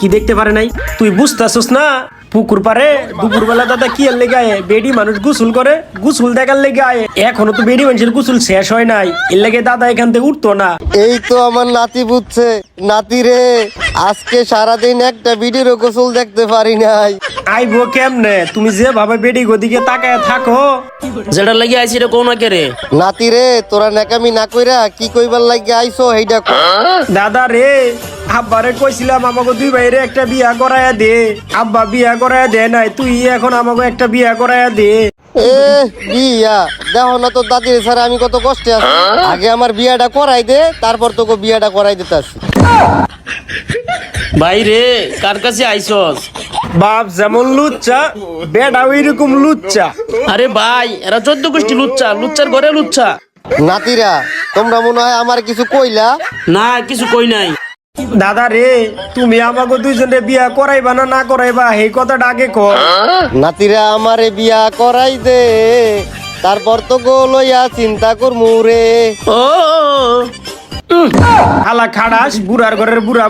কি দেখতে পারে নাই? তুই বুঝতেছস না? পুকুর পারে দুপুর বেলা দাদা কি লেগে আয়ে? বেডি মানুষ গোসল করে গোসল দেখার লেগে আয়ে। এখনও তো বেডি মানুষের গুসুল শেষ হয় নাই। এর লেগে দাদা এখান থেকে উঠতো না। এই তো আমার নাতি বুঝছে। নাতি রে আজকে সারাদিন একটা ভিডিওর গোসল দেখতে পারি নাই। আইবো কেমনে? তুমি যে ভাবে বেডি গদিকে তাকায় থাকো। যেটা লাগি আইছি রে কোন কে রে? নাতি রে তোরা নাকামি না কইরা কি কইবার লাগি আইছো ক। দাদা রে আব্বারে কইছিলাম আমাকে দুই ভাইরে একটা বিয়া করায়া দে। আব্বা বিয়া করায়া দে নাই তুই এখন আমাকে একটা বিয়া করায়া দে। এ বিয়া? দেখো না দাদির স্যার আমি কত কষ্টে আছি। আগে আমার বিয়াটা করাই দে তারপর তোকে বিয়াটা করাই দিতে আসি ভাই রে কার কাছে আইছস বাপ যেমন লুচ্চা বেডা লুচ্চা। আরে ভাই এরা চোদ্দ গোষ্ঠী লুচ্চা লুচ্চার ঘরে লুচ্চা। নাতিরা তোমরা মনে হয় আমার কিছু কইলা? না কিছু কই নাই। দাদা রে তুমি আমাকে দুইজনে বিয়া করাইবা না না করাইবা? এই কথাটা আগে কর নাতিরা আমারে বিয়া করাই দে তারপর তো গো লইয়া চিন্তা কর মুরে ও হালা খাড়াস বুড়ার ঘরের বুড়া